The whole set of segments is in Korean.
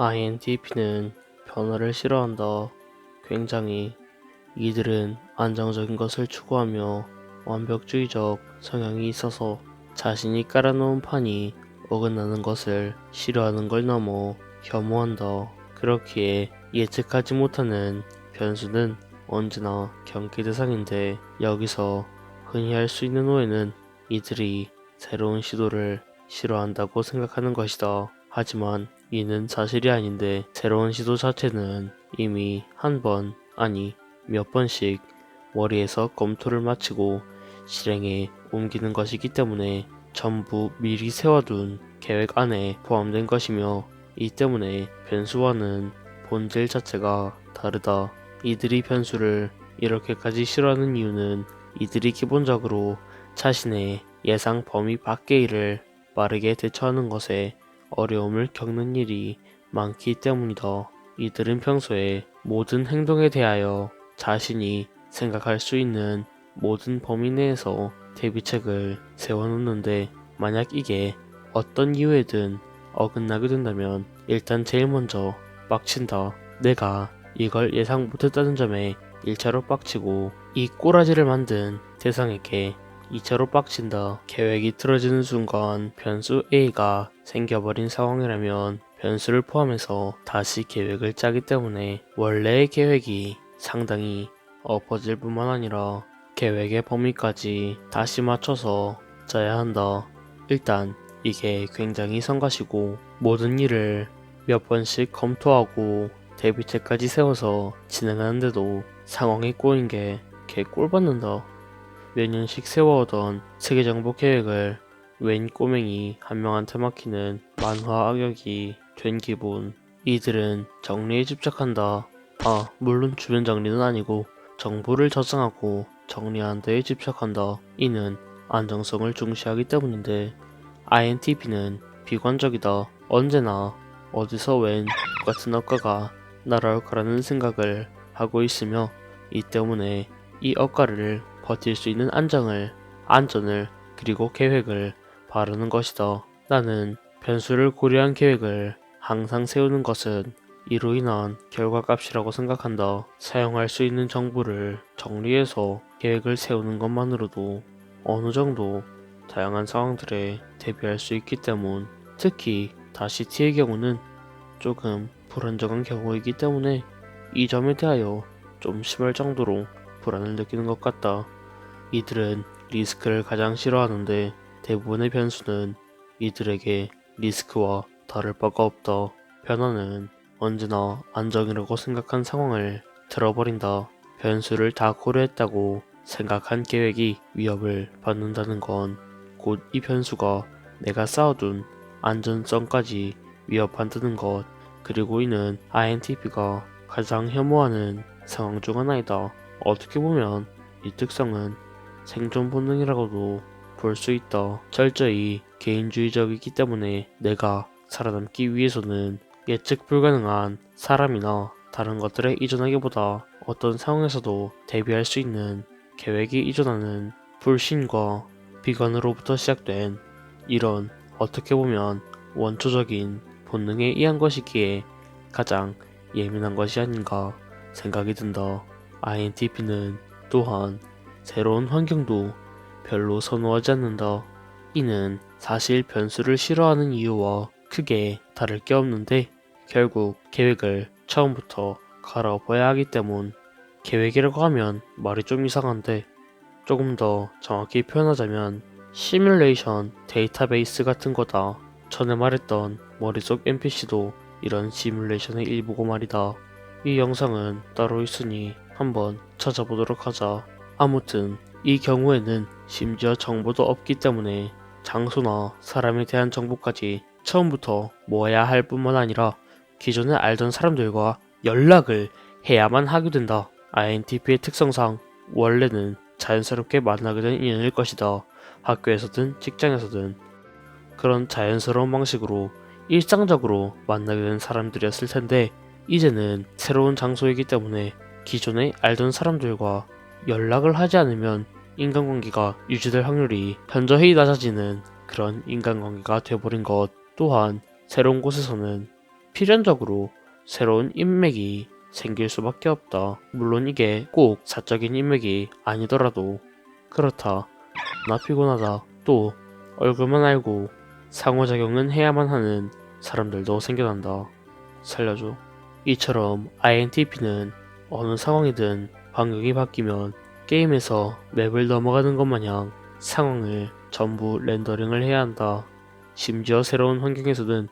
INTP는 변화를 싫어한다. 굉장히 이들은 안정적인 것을 추구하며 완벽주의적 성향이 있어서 자신이 깔아놓은 판이 어긋나는 것을 싫어하는 걸 넘어 혐오한다. 그렇기에 예측하지 못하는 변수는 언제나 경계 대상인데 여기서 흔히 할 수 있는 오해는 이들이 새로운 시도를 싫어한다고 생각하는 것이다. 하지만 이는 사실이 아닌데 새로운 시도 자체는 이미 한 번, 아니 몇 번씩 머리에서 검토를 마치고 실행에 옮기는 것이기 때문에 전부 미리 세워둔 계획 안에 포함된 것이며 이 때문에 변수와는 본질 자체가 다르다. 이들이 변수를 이렇게까지 싫어하는 이유는 이들이 기본적으로 자신의 예상 범위 밖의 일을 빠르게 대처하는 것에 어려움을 겪는 일이 많기 때문이다. 이들은 평소에 모든 행동에 대하여 자신이 생각할 수 있는 모든 범위 내에서 대비책을 세워놓는데 만약 이게 어떤 이유에든 어긋나게 된다면 일단 제일 먼저 빡친다. 내가 이걸 예상 못했다는 점에 1차로 빡치고 이 꼬라지를 만든 대상에게 2차로 빡친다. 계획이 틀어지는 순간 변수 A가 생겨버린 상황이라면 변수를 포함해서 다시 계획을 짜기 때문에 원래의 계획이 상당히 엎어질 뿐만 아니라 계획의 범위까지 다시 맞춰서 짜야 한다. 일단 이게 굉장히 성가시고 모든 일을 몇 번씩 검토하고 대비책까지 세워서 진행하는데도 상황이 꼬인 게 개 꼴받는다. 몇 년씩 세워오던 세계 정복 계획을 웬 꼬맹이 한 명한테 막히는 만화 악역이 된 기분. 이들은 정리에 집착한다. 아, 물론 주변 정리는 아니고 정보를 저장하고 정리하는 데에 집착한다. 이는 안정성을 중시하기 때문인데 INTP는 비관적이다. 언제나 어디서 웬 같은 억가가 날아올 거라는 생각을 하고 있으며 이 때문에 이 억가를 버틸 수 있는 안정을, 안전을 그리고 계획을 바르는 것이다. 나는 변수를 고려한 계획을 항상 세우는 것은 이로 인한 결과값이라고 생각한다. 사용할 수 있는 정보를 정리해서 계획을 세우는 것만으로도 어느 정도 다양한 상황들에 대비할 수 있기 때문 특히 다시 T의 경우는 조금 불안정한 경우이기 때문에 이 점에 대하여 좀 심할 정도로 불안을 느끼는 것 같다. 이들은 리스크를 가장 싫어하는데 대부분의 변수는 이들에게 리스크와 다를 바가 없다. 변화는 언제나 안정이라고 생각한 상황을 들어버린다. 변수를 다 고려했다고 생각한 계획이 위협을 받는다는 건 곧 이 변수가 내가 쌓아둔 안전성까지 위협한다는 것. 그리고 이는 INTP가 가장 혐오하는 상황 중 하나이다. 어떻게 보면 이 특성은 생존 본능이라고도 볼 수 있다. 철저히 개인주의적이기 때문에 내가 살아남기 위해서는 예측 불가능한 사람이나 다른 것들에 의존하기보다 어떤 상황에서도 대비할 수 있는 계획이 의존하는 불신과 비관으로부터 시작된 이런 어떻게 보면 원초적인 본능에 의한 것이기에 가장 예민한 것이 아닌가 생각이 든다. INTP는 또한 새로운 환경도 별로 선호하지 않는다. 이는 사실 변수를 싫어하는 이유와 크게 다를 게 없는데 결국 계획을 처음부터 갈아엎어야 하기 때문 계획이라고 하면 말이 좀 이상한데 조금 더 정확히 표현하자면 시뮬레이션 데이터베이스 같은 거다. 전에 말했던 머릿속 NPC도 이런 시뮬레이션의 일부고 말이다. 이 영상은 따로 있으니 한번 찾아보도록 하자. 아무튼 이 경우에는 심지어 정보도 없기 때문에 장소나 사람에 대한 정보까지 처음부터 모아야 할 뿐만 아니라 기존에 알던 사람들과 연락을 해야만 하게 된다. INTP의 특성상 원래는 자연스럽게 만나게 된 인연일 것이다. 학교에서든 직장에서든 그런 자연스러운 방식으로 일상적으로 만나게 된 사람들이었을 텐데 이제는 새로운 장소이기 때문에 기존에 알던 사람들과 연락을 하지 않으면 인간관계가 유지될 확률이 현저히 낮아지는 그런 인간관계가 되어버린 것 또한 새로운 곳에서는 필연적으로 새로운 인맥이 생길 수밖에 없다. 물론 이게 꼭 사적인 인맥이 아니더라도 그렇다. 나 피곤하다. 또 얼굴만 알고 상호작용은 해야만 하는 사람들도 생겨난다. 살려줘. 이처럼 INTP는 어느 상황이든 환경이 바뀌면 게임에서 맵을 넘어가는 것 마냥 상황을 전부 렌더링을 해야 한다. 심지어 새로운 환경에서는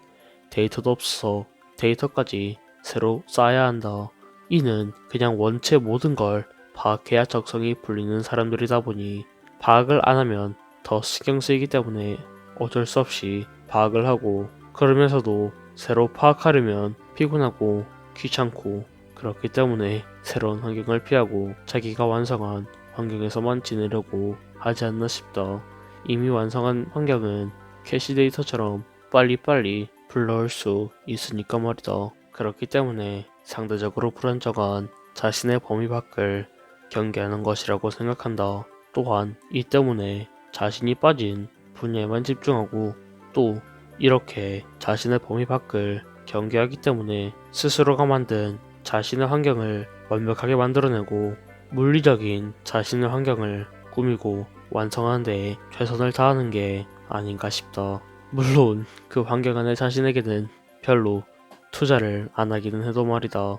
데이터도 없어서 데이터까지 새로 쌓아야 한다. 이는 그냥 원체 모든 걸 파악해야 적성이 풀리는 사람들이다 보니 파악을 안 하면 더 신경 쓰이기 때문에 어쩔 수 없이 파악을 하고 그러면서도 새로 파악하려면 피곤하고 귀찮고 그렇기 때문에 새로운 환경을 피하고 자기가 완성한 환경에서만 지내려고 하지 않나 싶다. 이미 완성한 환경은 캐시 데이터처럼 빨리빨리 불러올 수 있으니까 말이다. 그렇기 때문에 상대적으로 불안정한 자신의 범위 밖을 경계하는 것이라고 생각한다. 또한 이 때문에 자신이 빠진 분야에만 집중하고 또 이렇게 자신의 범위 밖을 경계하기 때문에 스스로가 만든 자신의 환경을 완벽하게 만들어내고 물리적인 자신의 환경을 꾸미고 완성하는 데 최선을 다하는 게 아닌가 싶다. 물론 그 환경 안에 자신에게는 별로 투자를 안 하기는 해도 말이다.